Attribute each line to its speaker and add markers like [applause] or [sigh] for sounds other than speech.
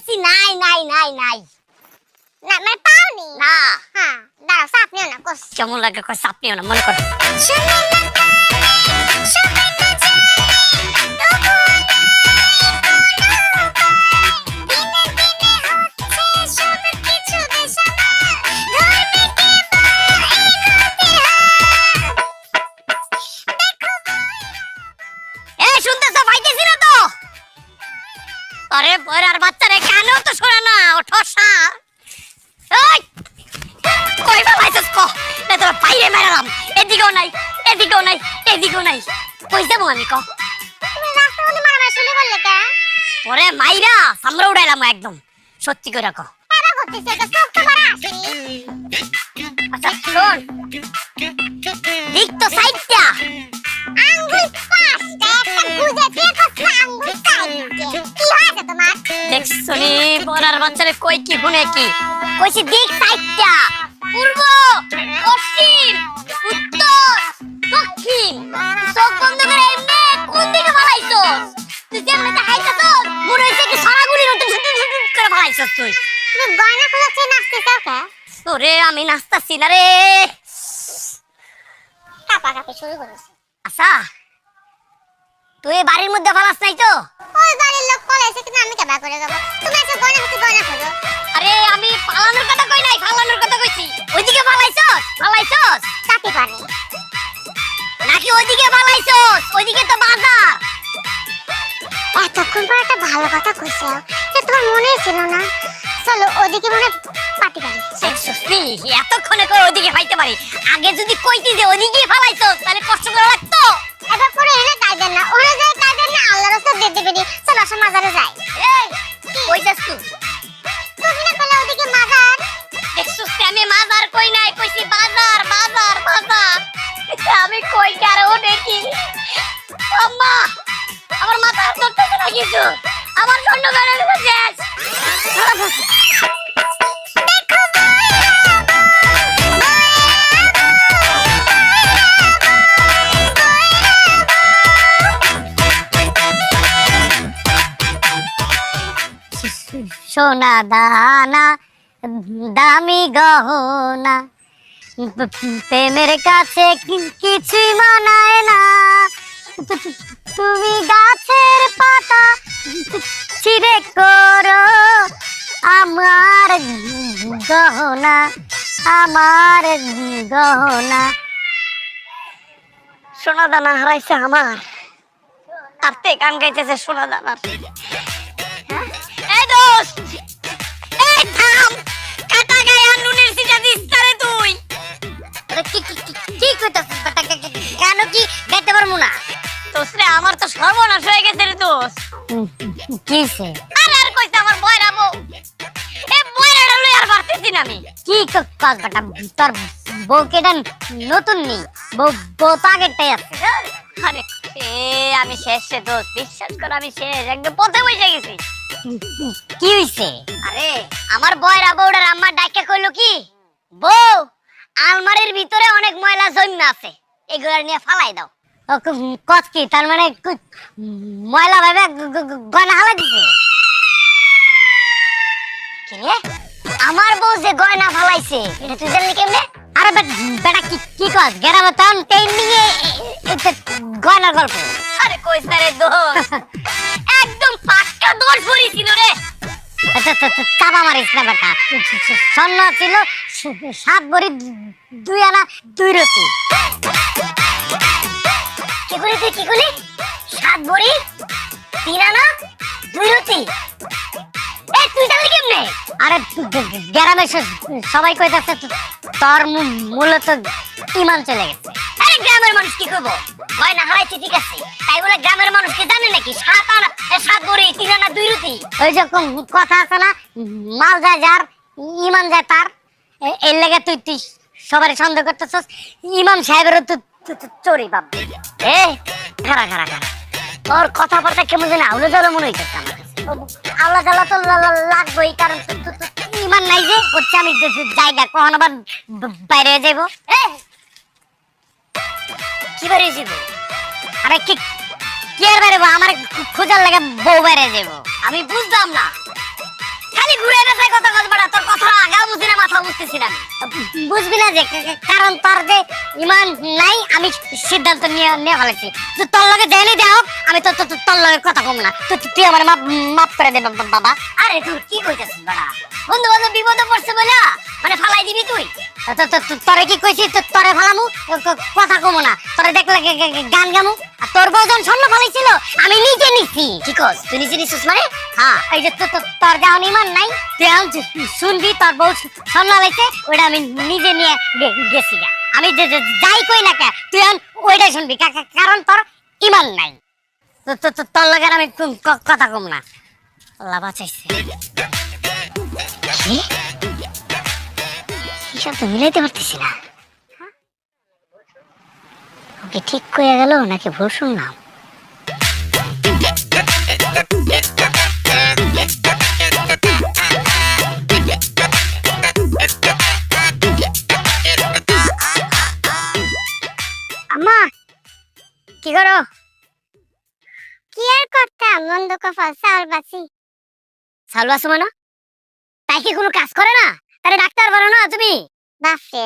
Speaker 1: কইছি নাই নাই নাই নাই
Speaker 2: না মানে পাওনি
Speaker 1: না
Speaker 2: হ্যাঁ দাঁড়াও চাপ নিও না কোস
Speaker 1: কেমন লাগে কই চাপ নিও না মনে কর
Speaker 2: হয়।
Speaker 1: শুনতেছ পাইতেছি না তো আরে বয়রার বাচ্চারে কানেও তো শোনা না? ঠসা এই! কই বাবাইছস ক? না তোর বাইরে মেরালাম এদিকেও নাই এদিকেও নাই এদিকেও নাই। কই যাব আমি ক? ওরে মাইরা সামরা উড়াইলাম একদম। সত্যি করে ক। আচ্ছা শোন দিক তো সাইডটা বড়ার বাচ্চারে কই কি শুনে কি? কইছি দিক সাইডটা। পূর্ব পশ্চিম উত্তর দক্ষিণ। চোখ বন্ধ করে এমনি কোন দিকে ফালাইছস তুই যেমন দেখাইছস মনে হইছে কি সারাগুলি মতো ঝুট ঝুট ঝুট করে ফালাইছস তুই।
Speaker 2: তুমি গয়না খোলাচ্ছে নাচতেছো কে?
Speaker 1: ওরে আমি নাচতাছি না রে।
Speaker 2: কাঁপাকাঁপি শুরু করেছে।
Speaker 1: আচ্ছা। তুই বাড়ির মধ্যে ফালাস নাই তো?
Speaker 2: ওই বাড়ির লোক পলাইছে কিন্তু আমি কেবা করে যাব? তুমি এসে গয়না হচ্ছে গয়না খোঁজো
Speaker 1: আরে আমি পালানোর কথা কই নাই ফালানোর কথা কইছি। ওইদিকে ফালাইছস ফালাইছস।
Speaker 2: কাটি পারে।
Speaker 1: নাকি ওইদিকে ফালাইছস? ওইদিকে তো বাজার।
Speaker 2: এতক্ষণ পর একটা ভালো কথা কইছো যে তোমার মনে ছিল না। চলো ওদিকে মনে পাটি পারি
Speaker 1: নি এতক্ষণে করে ওইদিকে ফাইতে পারি? আগে যদি কইতি যে ওইদিকে ফালাইছস তাহলে কষ্ট করে
Speaker 2: এবার পরে এনে কাইদেন না ওরা যায় কাইদেন না আল্লাহ রাস্তা দিয়ে দিবে নি। চলো আসো মাজারে যাই।
Speaker 1: এই কই যাস তুই?
Speaker 2: তুমি না বলে ওদিকে মাজার?
Speaker 1: দেখছস আমি মাজার কই নাই কইছি বাজার বাজার বাজার। আমি কই কার ও দেখি। আম্মা আমার মাথা ধরতেছে না কিছু। আমার স্বর্ণ বেড়ে গেছে সোনা দানা, দামি গহনা। প্রেমের কাছে কিছুই মানায় না। তুমি গাছের পাতা ছিঁড়ে করো। আমার গহনা আমার গহনা। সোনা দানা হারাইছে আমার। আর তে গান গাইতেছে সোনা দানা আমার তো সর্বনাশ হয়ে গেছে রে দোস্ত। কিসে আরে আর কইতে আমার বয়রা বউ। এ বয়রাটা লই আর পারতেছি না আমি। কি কাজ বেটা? তোর বউ কেডা নতুন নি? বউ বউ তো আগেরটাই আছে। আরে এ আমি শেষ রে বিশ্বাস কর আমি শেষ। একদম পথে বসে গেছি। কি হইছে? আরে আমার বয়রা বউডার আম্মা কইলো কি? বউ আলমারির ভিতরে অনেক ময়লা জন্মে আছে। এগুলা নিয়ে ফালাই দাও। কত কি? তার মানে ময়লা ভাবে গয়না হালা দিছে? আমার বউ যে গয়না ফালাইছে এটা তুই জানলি কেমনে? আরে বেটা কি কি কস? ট্রেন্ডিং এ এটা গয়নার গল্প। আরে কইস না রে দোষ। [laughs] না ছিল সাত দুই আনা দুই কি তুই, কি সাত তিন আনা দুই কেমনে? আরে গ্রামে সবাই কইতাছে তোর মূলত ইমান চলে গেছে। আরে, গ্রামের মানুষ কি করব? গয়না হারাইছে, ঠিক আছে। তাই বলে গ্রামের মানুষ কি জানে নাকি? সাত এ, সাত ভরি তিন আনা দুই রুটি? ওই যে কথা আছে না মাল যায় যার ইমান যায় তার। এর লেগে তুই তুই সবারই সন্দেহ করতেছস ইমাম সাহেবেরও তো তো বাপ। এ খারা খারা খারা তোর কথাবার্তা কেমন যেন আউলে জ্বালা মনে হইতেছে আল্লাহ জ্বালা তো লাগবেই কারণ ইমান নাই যে হচ্ছে আমি জায়গা কখন আবার বাইরে এ! কি বাইরে হয়ে যাব আরে কি কি আর বেরোবো আমার খোঁজার লাগে বউ বেড়ে যাব আমি বুঝতাম না। খালি ঘুরে রেখে কথা কথা বাড়া তোর কথা আগেও বুঝি না, মাথা বুঝতেছি না বুঝবি না যে কারণ তোর যে ইমান নাই, আমি সিদ্ধান্ত নিয়ে নিয়ে ফেলেছি। তো তোর লগে দেয়নি দেও আমি তো তোর লগে কথা কম না। তো তুই আমার মাপ মাপ করে দে বাবা। আরে তুই কি কইতেছিস বাবা বন্ধু বন্ধু বিপদে পড়ছে বলে মানে ফালাই দিবি তুই? তোরে কি কইছিস তোরে ফালামু কথা কম না। দেখলে গান গামু। আর তোর বউজন স্বর্ণ ফালাইছিল আমি নিজে নিছি। কি কস? তুই নিজে নিছিস মানে? হ্যাঁ এই যে তো- তো- তোর যাওয়ার ইমান নাই। তুই এখন শুনবি তোর বউ স্বর্ণ লাইছে ওটা আমি নিজে নিয়ে গেছি আমি যাই কই না কে তুই এখন ওইটাই শুনবি কারণ তোর ইমান নাই। তো তোর লগে আমি কথা কম না। আল্লাহ বাঁচাইছে। হিসাব তো মিলাইতে পারতেছি না? ওকে ঠিক কইয়া গেল নাকি ভুল শুনলাম?
Speaker 2: আম্মা
Speaker 1: কি করো?
Speaker 2: কি আর করতাম মন্দ কপাল চাল বাসি।
Speaker 1: সালু আছো মানে? তাই কি কোনো কাজ করে না? তাহলে ডাক্তার বলো না তুমি
Speaker 2: বাপরে